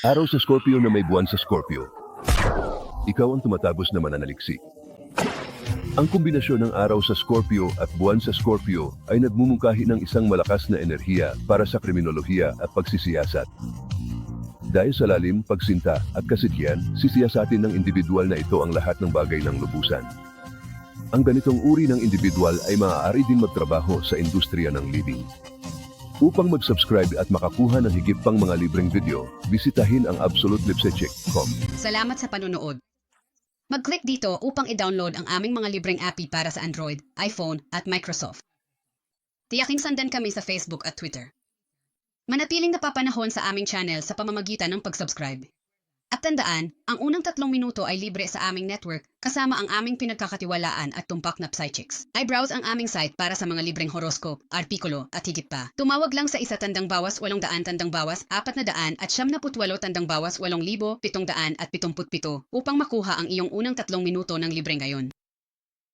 Araw sa Scorpio na may buwan sa Scorpio. Ikaw ang tumatapos na mananaliksik. Ang kombinasyon ng araw sa Scorpio at buwan sa Scorpio ay nagmumungkahi ng isang malakas na enerhiya para sa kriminolohiya at pagsisiyasat. Dahil sa lalim, pagsinta at kasidhian, sisiyasatin ng individual na ito ang lahat ng bagay ng lubusan. Ang ganitong uri ng individual ay maaari din magtrabaho sa industriya ng living. Upang mag-subscribe at makakuha ng higit pang mga libreng video, bisitahin ang absolutelipsecheck.com. Salamat sa panonood. Mag-click dito upang i-download ang aming mga libreng API para sa Android, iPhone at Microsoft. Tiyaking sandan kami sa Facebook at Twitter. Manatiling napapanahon sa aming channel sa pamamagitan ng pag-subscribe. At tandaan, ang unang tatlong minuto ay libre sa aming network kasama ang aming pinagkakatiwalaan at tumpak na Psychics. I-browse ang aming site para sa mga libreng horoscope, artikulo at higit pa. Tumawag lang sa isa tandang bawas walong daan tandang bawas apat na daan at siyam na putwalo tandang bawas walong libo pitong daan at pitumput pito upang makuha ang iyong unang tatlong minuto ng libre ngayon.